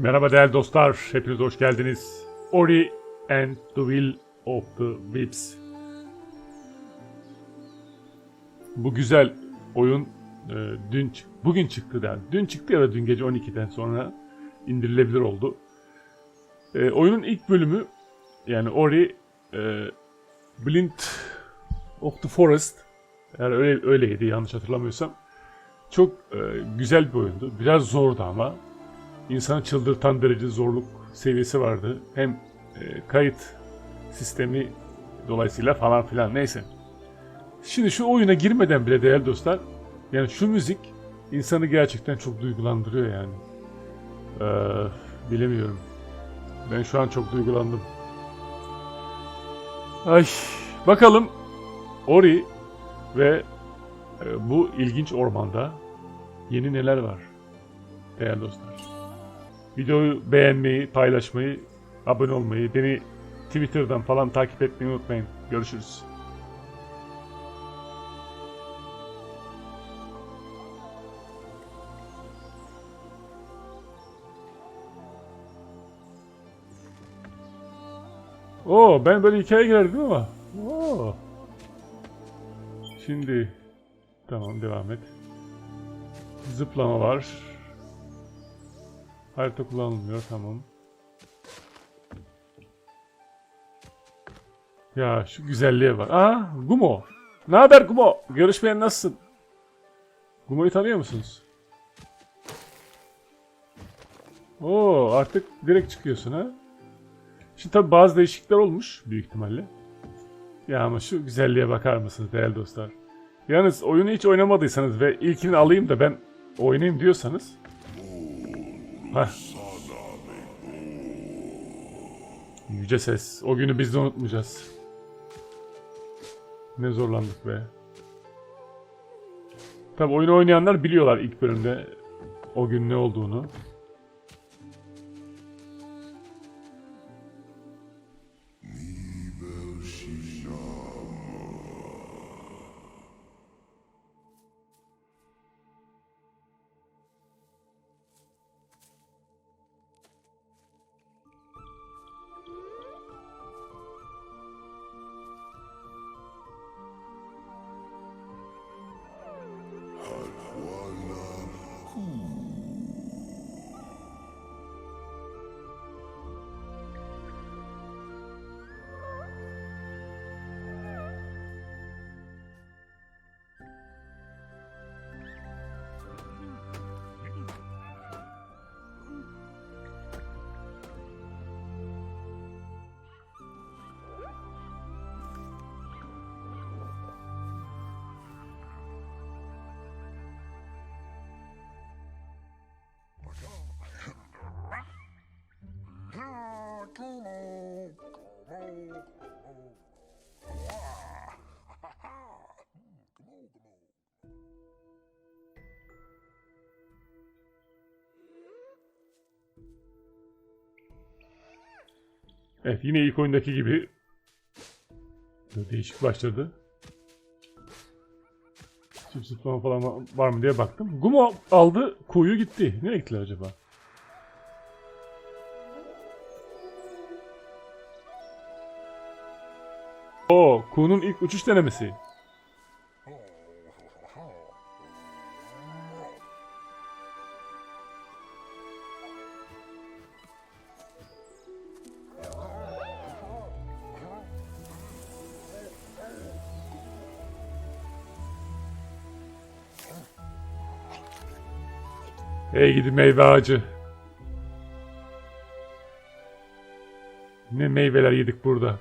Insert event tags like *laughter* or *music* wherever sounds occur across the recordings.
Merhaba değerli dostlar, hepiniz hoş geldiniz. Ori and the Will of the Wisps. Bu güzel oyun e, dün bugün çıktı yani. Dün çıktı ya da dün gece 12'den sonra indirilebilir oldu. E, oyunun ilk bölümü yani Ori e, Blind of the Forest eğer öyle öyleydi yanlış hatırlamıyorsam. Çok e, güzel bir oyundu. Biraz zordu ama insanı çıldırtan derece zorluk seviyesi vardı. Hem e, kayıt sistemi dolayısıyla falan filan neyse. Şimdi şu oyuna girmeden bile değerli dostlar yani şu müzik insanı gerçekten çok duygulandırıyor yani. Ee, bilemiyorum. Ben şu an çok duygulandım. Ay bakalım Ori ve e, bu ilginç ormanda yeni neler var değerli dostlar. Videoyu beğenmeyi, paylaşmayı, abone olmayı, beni Twitter'dan falan takip etmeyi unutmayın. Görüşürüz. Oo, ben böyle hikaye girerdim ama. Oo. Şimdi tamam devam et. Zıplama var. Harita kullanılmıyor tamam. Ya şu güzelliğe bak. Aa Gumo. Ne haber Gumo? Görüşmeyen nasılsın? Gumo'yu tanıyor musunuz? Oo artık direkt çıkıyorsun ha. Şimdi tabi bazı değişiklikler olmuş büyük ihtimalle. Ya ama şu güzelliğe bakar mısınız değerli dostlar? Yalnız oyunu hiç oynamadıysanız ve ilkini alayım da ben oynayayım diyorsanız Heh. Yüce ses. O günü biz de unutmayacağız. Ne zorlandık be. Tabi oyunu oynayanlar biliyorlar ilk bölümde o gün ne olduğunu. Evet yine ilk oyundaki gibi değişik başladı. Zıplama falan va- var mı diye baktım. Gumo aldı, kuyu gitti. Nereye gittiler acaba? Oo, Ku'nun ilk uçuş denemesi. Gidi meyve ağacı. Ne meyveler yedik burada.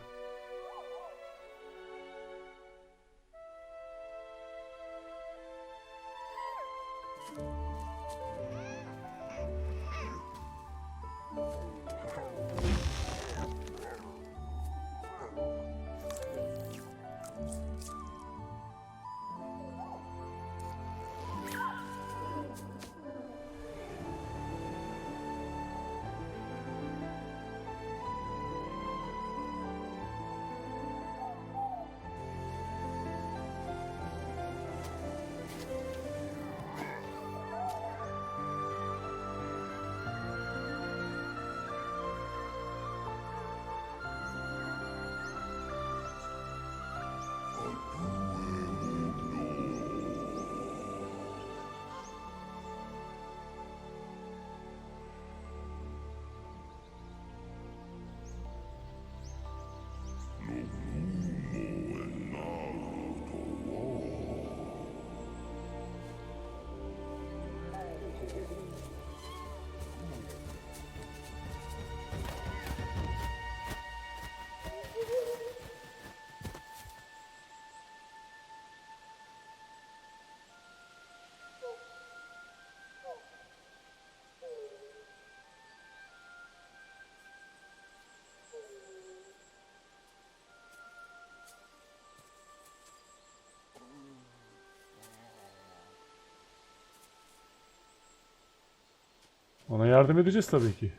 Ona yardım edeceğiz tabii ki.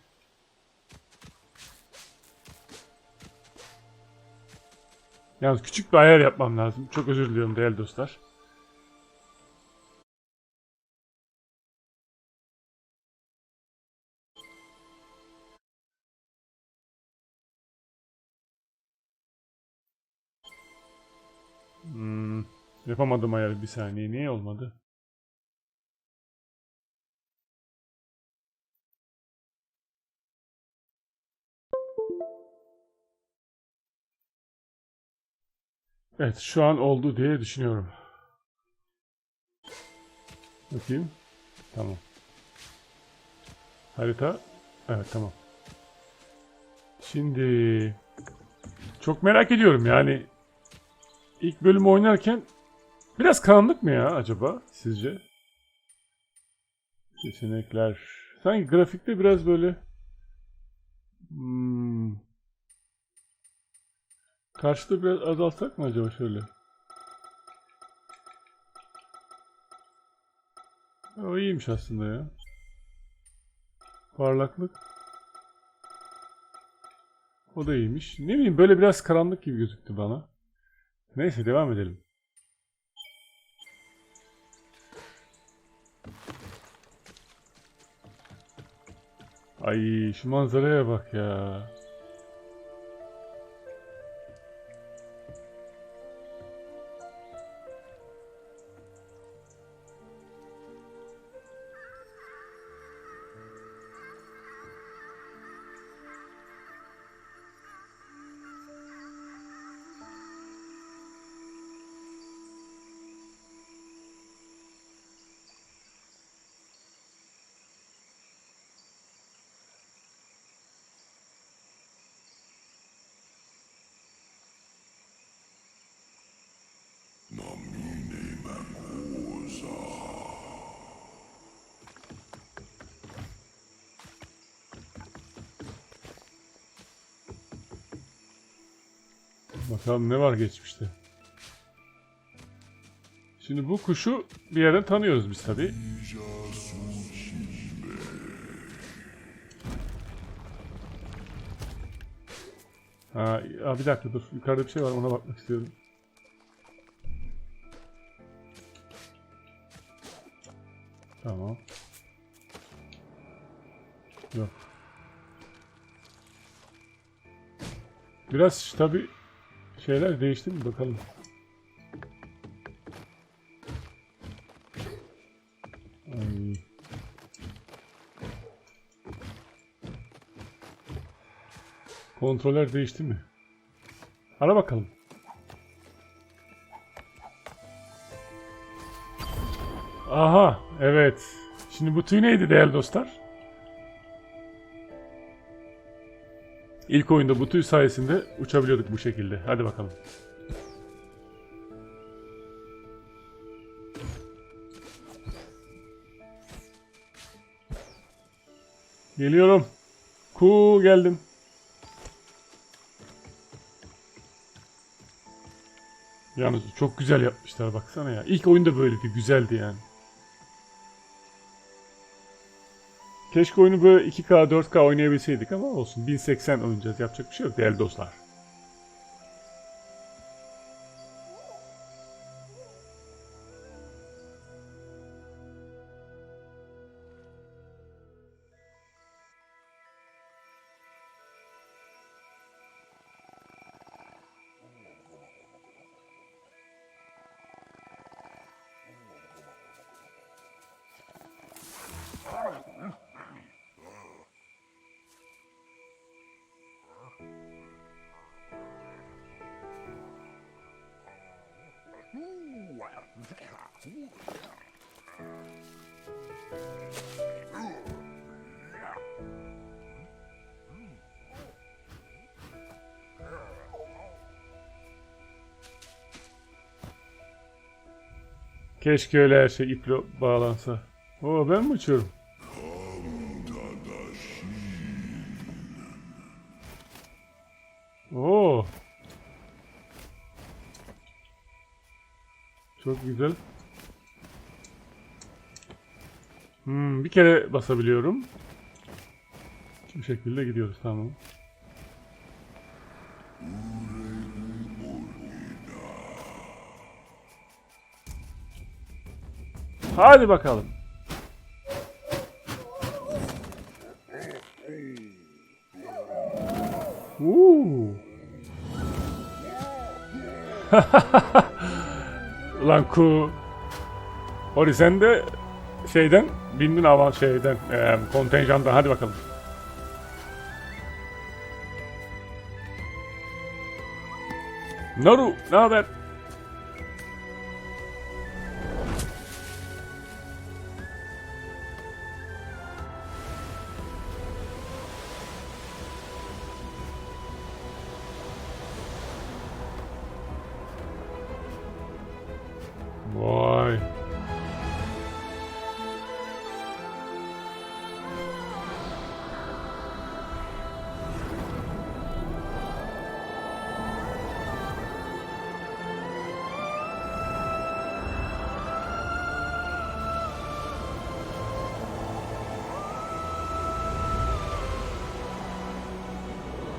Yalnız küçük bir ayar yapmam lazım. Çok özür diliyorum değerli dostlar. Hmm, yapamadım ayarı bir saniye. Niye olmadı? Evet şu an oldu diye düşünüyorum. Bakayım. Tamam. Harita. Evet tamam. Şimdi çok merak ediyorum yani ilk bölümü oynarken biraz karanlık mı ya acaba sizce? Seçenekler. Sanki grafikte biraz böyle hmm, Karşıda biraz azaltsak mı acaba şöyle? O iyiymiş aslında ya. Parlaklık. O da iyiymiş. Ne bileyim böyle biraz karanlık gibi gözüktü bana. Neyse devam edelim. Ay şu manzaraya bak ya. Bakalım ne var geçmişte. Şimdi bu kuşu bir yerden tanıyoruz biz tabi. Ha, bir dakika dur. Yukarıda bir şey var ona bakmak istiyorum. Tamam. Yok. Biraz tabi şeyler değişti mi bakalım. Kontroller değişti mi? Ara bakalım. Aha, evet. Şimdi bu tüy neydi değerli dostlar? İlk oyunda bu tüy sayesinde uçabiliyorduk bu şekilde. Hadi bakalım. Geliyorum. Ku geldim. Yalnız çok güzel yapmışlar baksana ya. İlk oyunda böyleydi, güzeldi yani. Keşke oyunu böyle 2K, 4K oynayabilseydik ama olsun. 1080 oynayacağız. Yapacak bir şey yok değerli dostlar. Keşke öyle her şey iple bağlansa. Oo ben mi uçuyorum? Oo. Çok güzel. Hmm, bir kere basabiliyorum. Bu şekilde gidiyoruz tamam. Hadi bakalım. Uuu. *laughs* Ulan ku. Ori sen de şeyden bindin avan şeyden eee kontenjandan hadi bakalım. Naru ne haber?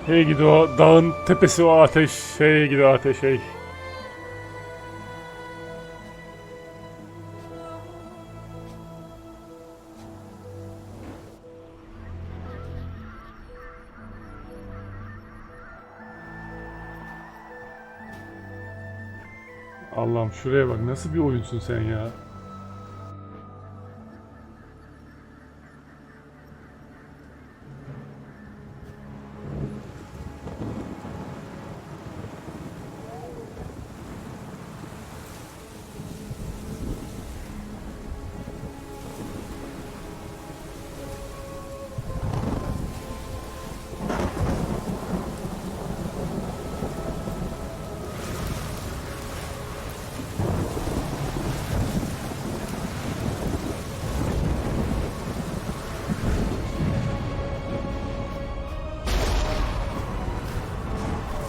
Hey gidi o dağın tepesi o ateş. Hey gidi ateş hey. Allah'ım şuraya bak nasıl bir oyunsun sen ya.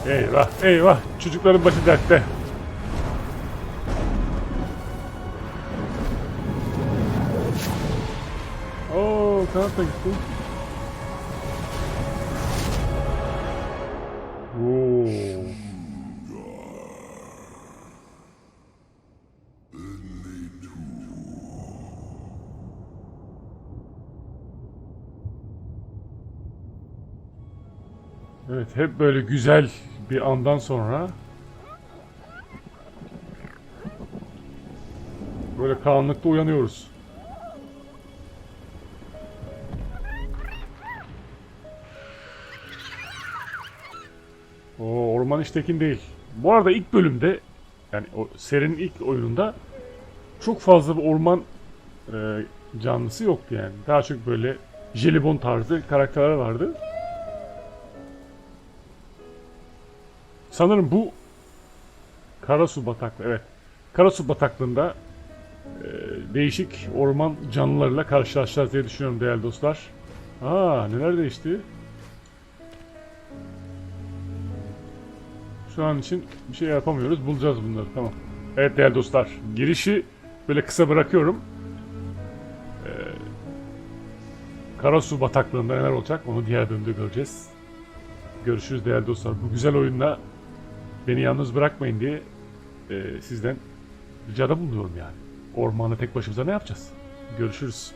Eyvah eyvah çocukların başı dertte. Oo kanat da gitti. Evet hep böyle güzel bir andan sonra böyle karanlıkta uyanıyoruz. O orman hiç tekin değil. Bu arada ilk bölümde yani o serinin ilk oyununda çok fazla bir orman e, canlısı yoktu yani. Daha çok böyle jelibon tarzı karakterler vardı. Sanırım bu Karasu bataklığı. Evet. Karasu bataklığında e, değişik orman canlılarıyla karşılaşacağız diye düşünüyorum değerli dostlar. Aa neler değişti? Şu an için bir şey yapamıyoruz. Bulacağız bunları. Tamam. Evet değerli dostlar. Girişi böyle kısa bırakıyorum. Ee, Karasu bataklığında neler olacak onu diğer bölümde göreceğiz. Görüşürüz değerli dostlar. Bu güzel oyunla beni yalnız bırakmayın diye e, sizden ricada bulunuyorum yani. Ormanda tek başımıza ne yapacağız? Görüşürüz.